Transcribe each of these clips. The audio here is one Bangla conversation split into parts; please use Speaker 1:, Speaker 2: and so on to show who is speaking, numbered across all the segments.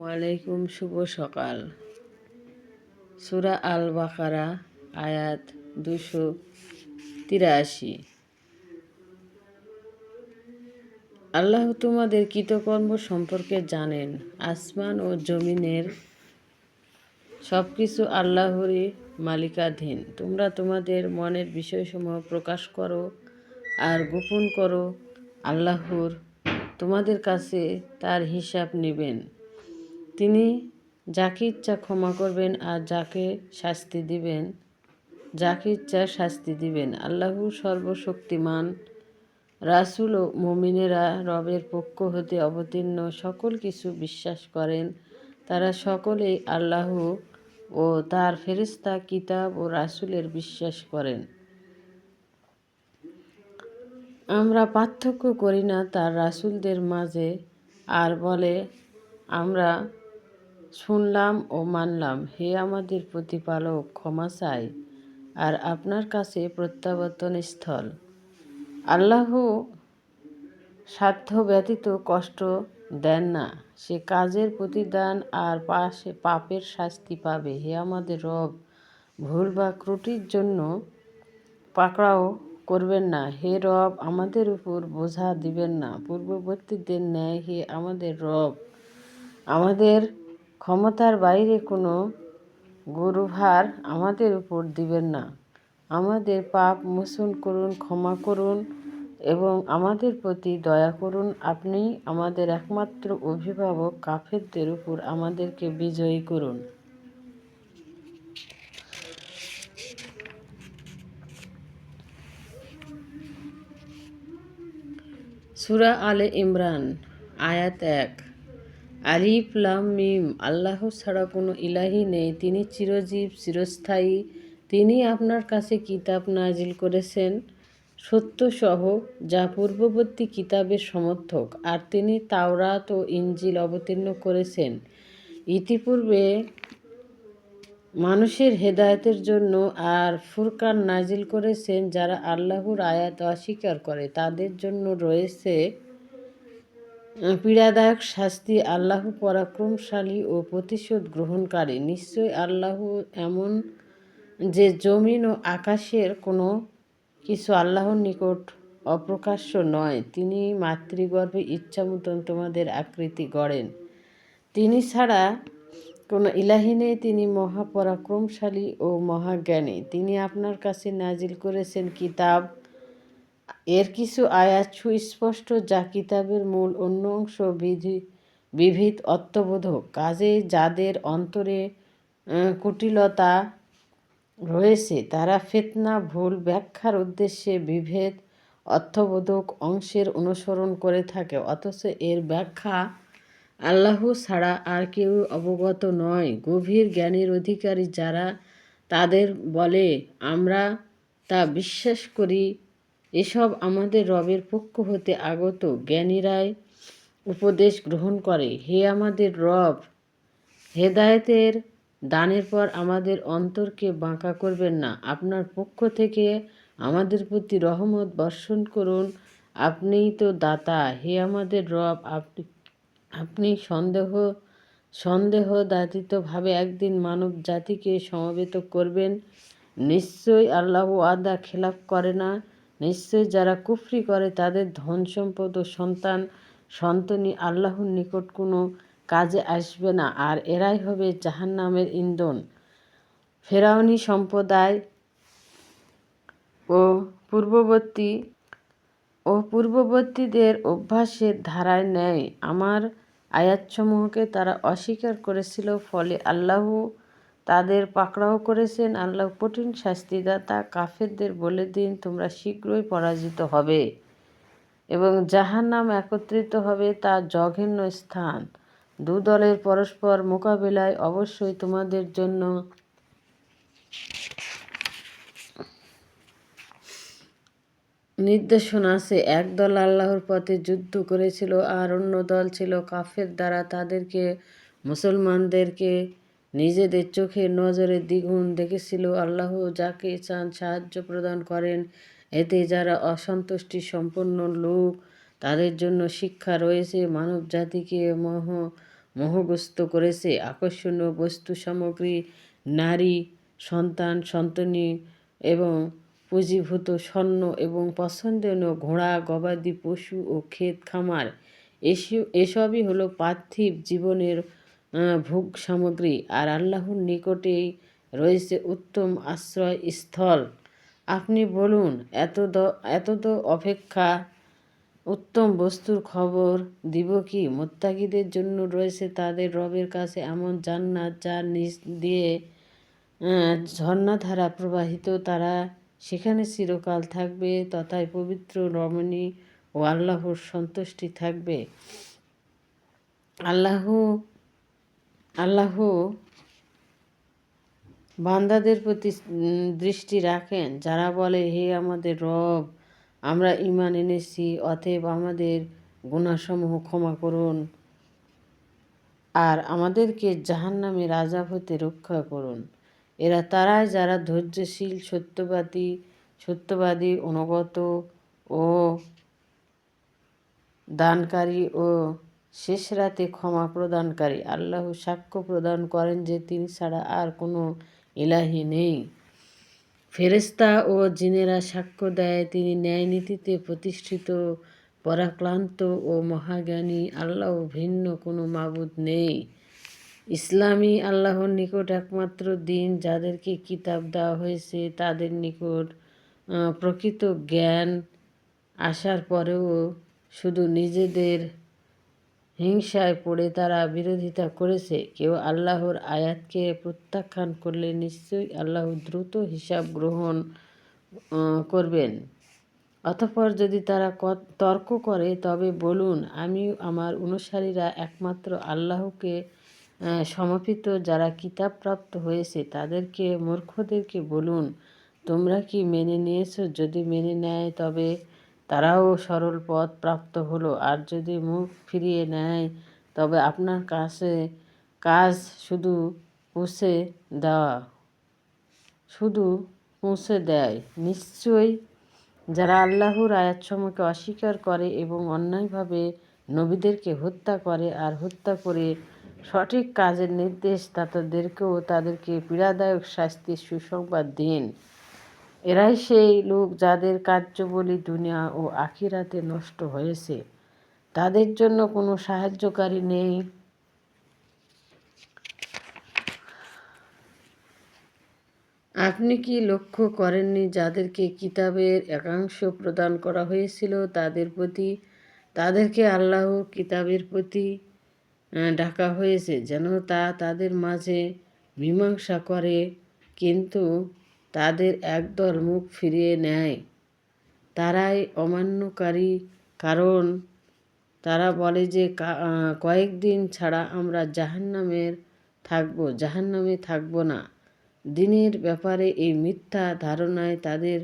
Speaker 1: ওয়ালাইকুম, শুভ সকাল। সুরা আল বাকারা আয়াত দুশো তিরাশি। আল্লাহ তোমাদের কৃতকর্ম সম্পর্কে জানেন। আসমান ও জমিনের সব কিছু আল্লাহরই মালিকাধীন। তোমরা তোমাদের মনের বিষয়সমূহ প্রকাশ করো আর গোপন করো। আল্লাহর তোমাদের কাছে তার হিসাব নেবেন। তিনি যাকে ইচ্ছা ক্ষমা করবেন আর যাকে শাস্তি দিবেন, যাকে ইচ্ছা শাস্তি দিবেন। আল্লাহ সর্বশক্তিমান, রাসুল ও মমিনেরা রবের পক্ষ হতে অবতীর্ণ সকল কিছু বিশ্বাস করেন। তারা সকলেই আল্লাহ ও তার ফেরিস্তা কিতাব ও রাসুলের বিশ্বাস করেন। আমরা পার্থক্য করি না তার রাসুলদের মাঝে, আর বলে, আমরা শুনলাম ও মানলাম, হে আমাদের প্রতিপালক, ক্ষমা চাই আর আপনার কাছে প্রত্যাবর্তন স্থল। আল্লাহ সাধ্য ব্যতীত কষ্ট দেন না, সে কাজের প্রতিদান আর পাশে পাপের শাস্তি পাবে। হে আমাদের রব, ভুল বা ক্রুটির জন্য পাকড়াও করবেন না। হে রব, আমাদের উপর বোঝা দিবেন না। পূর্ববর্তীদের ন্যায় হে আমাদের রব, আমাদের ক্ষমতার বাইরে কোনো গুরুভার আমাদের উপর দিবেন না। আমাদের পাপ মোচন করুন, ক্ষমা করুন এবং আমাদের প্রতি দয়া করুন। আপনি আমাদের একমাত্র অভিভাবক, কাফেরদের উপর আমাদেরকে বিজয়ী করুন। সুরা আলে ইমরান, আয়াত এক। লাম মিম, আল্লাহ ছাড়া কোনো ইলাহি নেই। তিনি চিরজীব, চিরস্থায়ী। তিনি আপনার কাছে কিতাব নাজিল করেছেন। সত্যসহ যা পূর্ববর্তী কিতাবের সমর্থক। আর তিনি তাওরাত ও ইঞ্জিল অবতীর্ণ করেছেন। ইতিপূর্বে মানুষের হেদায়তের জন্য আর ফুরকান নাজিল করেছেন যারা আল্লাহর আয়াত অস্বীকার করে। তাদের জন্য রয়েছে পীড়াদায়ক শাস্তি আল্লাহ পরাক্রমশালী ও প্রতিশোধ গ্রহণকারী। নিশ্চয় আল্লাহ এমন যে জমিন ও আকাশের কোনো কিছু আল্লাহর নিকট অপ্রকাশ্য নয়, তিনি মাতৃগর্ভে ইচ্ছা মতন তোমাদের আকৃতি গড়েন। তিনি ছাড়া কোনো ইলাহি নেই, তিনি মহাপরাক্রমশালী ও মহাজ্ঞানী। তিনি আপনার কাছে নাজিল করেছেন কিতাব এর কিছু আয়াত সুস্পষ্ট, যা কিতাবের মূল অন্য অংশ বিধি, বিবিধ অর্থবোধক। কাজে যাদের অন্তরে কুটিলতা রয়েছে, তারা ফেতনা, ভুল ব্যাখ্যার উদ্দেশ্যে বিভেদ অর্থবোধক অংশের অনুসরণ করে থাকে, অথচ এর ব্যাখ্যা আল্লাহ ছাড়া আর কেউ অবগত নয়। গভীর জ্ঞানের অধিকারী যারা তাদের বলে, আমরা তা বিশ্বাস করি এসব আমাদের রবের পক্ষ হতে আগত জ্ঞানীরাই উপদেশ গ্রহণ করে। হে আমাদের রব, হেদায়েতের দানের পর আমাদের অন্তরকে বাঁকা করবেন না। আপনার পক্ষ থেকে আমাদের প্রতি রহমত বর্ষণ করুন। আপনিই তো দাতা। হে আমাদের রব, আপনি আপনি সন্দেহ সন্দেহ দাতিতভাবে একদিন মানব জাতিকে সমবেত করবেন। নিশ্চয়ই আল্লাহ আদা খেলাপ করে না। নিশ্চয় যারা কুফরি করে, তাদের ধন সম্পদ ও সন্তান, সন্তনি আল্লাহর নিকট কোনো কাজে আসবে না। আর এরাই হবে জাহান নামের ইন্ধন। ফেরাউনি সম্প্রদায় ও পূর্ববর্তী ও পূর্ববর্তীদের অভ্যাসের ধারায় নেয় আমার আয়াতসমূহকে তারা অস্বীকার করেছিল, ফলে আল্লাহ তাদের পাকড়াও করেছেন, আল্লাহ কঠিন শাস্তিদাতা কাফেরদের বলে দিন, তোমরা শীঘ্রই পরাজিত হবে এবং যাহার নাম একত্রিত হবে তা জঘন্য স্থান। দু দলের পরস্পর মোকাবিলায় অবশ্যই তোমাদের জন্য নির্দেশনা আছে। এক দল আল্লাহর পথে যুদ্ধ করেছিল আর অন্য দল ছিল কাফের দ্বারা তাদেরকে, মুসলমানদেরকে নিজেদের চোখের নজরে দ্বিগুণ দেখেছিল আল্লাহ, যাকে চান সাহায্য প্রদান করেন। এতে যারা অসন্তুষ্টি সম্পন্ন লোক, তাদের জন্য শিক্ষা রয়েছে, মানব জাতিকে মহ, মোহগ্রস্ত করেছে। আকর্ষণীয় বস্তু সামগ্রী, নারী, সন্তান, সন্তানী এবং পুঁজিভূত স্বর্ণ এবং পছন্দনীয় ঘোড়া, গবাদি পশু ও ক্ষেত খামার। এসব, এসবই হলো পার্থিব জীবনের ভোগ সামগ্রী আর আল্লাহর নিকটেই রয়েছে উত্তম আশ্রয় স্থল আপনি বলুন, এত এত তো অপেক্ষা উত্তম বস্তুর খবর দিব কি? মোত্তাকিদের জন্য রয়েছে তাদের রবের কাছে এমন জান্নাত যার নিচ দিয়ে ঝর্ণাধারা প্রবাহিত। তারা সেখানে চিরকাল থাকবে তথায় পবিত্র রমণী ও আল্লাহর সন্তুষ্টি থাকবে। আল্লাহ আল্লাহ বান্দাদের প্রতি দৃষ্টি রাখেন। যারা বলে, হে আমাদের রব, আমরা ঈমান এনেছি, অতএব আমাদের গুণাসমূহ ক্ষমা করুন আর আমাদেরকে জাহান্নামের রাজা হতে রক্ষা করুন। এরা তারাই যারা ধৈর্যশীল, সত্যবাদী সত্যবাদী, অনুগত ও দানকারী ও শেষ রাতে ক্ষমা প্রদানকারী আল্লাহ সাক্ষ্য প্রদান করেন যে তিনি ছাড়া আর কোনো ইলাহি নেই। ফেরেস্তা ও জিনেরা সাক্ষ্য দেয়, তিনি ন্যায় নীতিতে প্রতিষ্ঠিত পরাক্লান্ত ও মহাজ্ঞানী, আল্লাহ ভিন্ন কোনো মাবুদ নেই। ইসলামী আল্লাহর নিকট একমাত্র দিন, যাদেরকে কিতাব দেওয়া হয়েছে, তাদের নিকট প্রকৃত জ্ঞান আসার পরেও শুধু নিজেদের হিংসায় পড়ে তারা বিরোধিতা করেছে। কেউ আল্লাহর আয়াতকে প্রত্যাখ্যান করলে নিশ্চয়ই আল্লাহ দ্রুত হিসাব গ্রহণ করবেন। অতঃপর যদি তারা তর্ক করে, তবে বলুন আমি আমার অনুসারীরা একমাত্র আল্লাহকে সমর্পিত যারা কিতাব প্রাপ্ত হয়েছে, তাদেরকে, মূর্খদেরকে বলুন, তোমরা কি মেনে নিয়েছো? যদি মেনে নেয়, তবে তারাও সরল পথ প্রাপ্ত হলো। আর যদি মুখ ফিরিয়ে নেয়, তবে আপনার কাছে কাজ শুধু পুষে দেওয়া, শুধু পৌঁছে দেয়। নিশ্চয়ই যারা আল্লাহর আয়াতসমূহকে অস্বীকার করে এবং অন্যায়ভাবে নবীদেরকে হত্যা করে আর হত্যা করে সঠিক কাজের নির্দেশ তাদেরকেও তাদেরকে পীড়াদায়ক শাস্তির সুসংবাদ দিন। এরাই সেই লোক যাদের কার্যবলী দুনিয়া ও আখিরাতে নষ্ট হয়েছে। তাদের জন্য কোনো সাহায্যকারী নেই। আপনি কি লক্ষ্য করেননি যাদেরকে কিতাবের একাংশ প্রদান করা হয়েছিল, তাদের প্রতি, তাদেরকে আল্লাহ কিতাবের প্রতি ডাকা হয়েছে যেন তা তাদের মাঝে মীমাংসা করে, কিন্তু তাদের একদল মুখ ফিরিয়ে নেয়। তারাই অমান্যকারী কারণ তারা বলে যে কা- আহ, কয়েকদিন ছাড়া আমরা জাহান্নামের থাকব জাহান্নামে থাকব না। দিনের ব্যাপারে এই মিথ্যা ধারণায় তাদের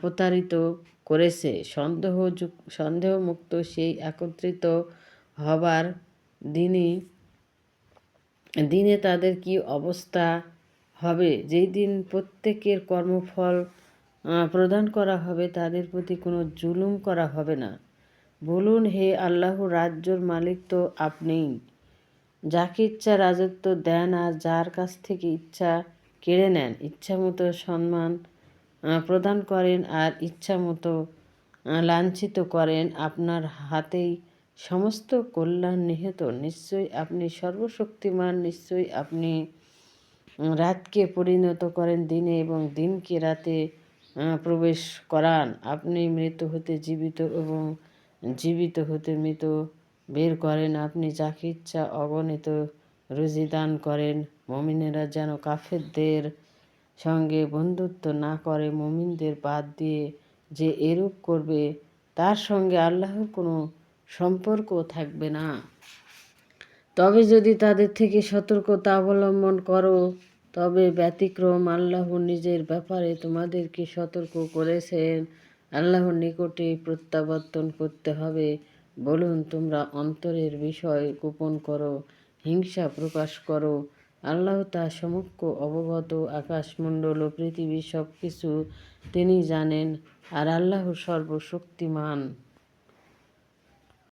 Speaker 1: প্রতারিত করেছে। সন্দেহ সন্দেহমুক্ত সেই একত্রিত হবার দিনই দিনে তাদের কি অবস্থা হবে, যেই দিন প্রত্যেকের কর্মফল প্রদান করা হবে, তাদের প্রতি কোনো জুলুম করা হবে না। বলুন, হে আল্লাহ রাজ্যর মালিক তো আপনিই যাকে ইচ্ছা রাজত্ব দেন আর যার কাছ থেকে ইচ্ছা কেড়ে নেন, ইচ্ছা মতো সম্মান প্রদান করেন আর ইচ্ছা মতো লাঞ্ছিত করেন, আপনার হাতেই সমস্ত কল্যাণ নিহিত। নিশ্চয়ই আপনি সর্বশক্তিমান, নিশ্চয়ই আপনি রাতকে পরিণত করেন দিনে এবং দিনকে রাতে প্রবেশ করান। আপনি মৃত হতে জীবিত এবং জীবিত হতে মৃত বের করেন। আপনি যাকে ইচ্ছা অগণিত রুজি দান করেন। মমিনেরা যেন কাফেরদের সঙ্গে বন্ধুত্ব না করে, মমিনদের বাদ দিয়ে যে এরূপ করবে, তার সঙ্গে আল্লাহর কোনো সম্পর্ক থাকবে না। তবে যদি তাদের থেকে সতর্কতা অবলম্বন করো, তবে ব্যতিক্রম আল্লাহ নিজের ব্যাপারে তোমাদেরকে সতর্ক করেছেন। আল্লাহর নিকটে প্রত্যাবর্তন করতে হবে। বলুন, তোমরা অন্তরের বিষয় গোপন করো, হিংসা প্রকাশ করো। আল্লাহ তা সমক্ষ অবগত আকাশমণ্ডল ও পৃথিবীর সব কিছু তিনি জানেন, আর আল্লাহ সর্বশক্তিমান।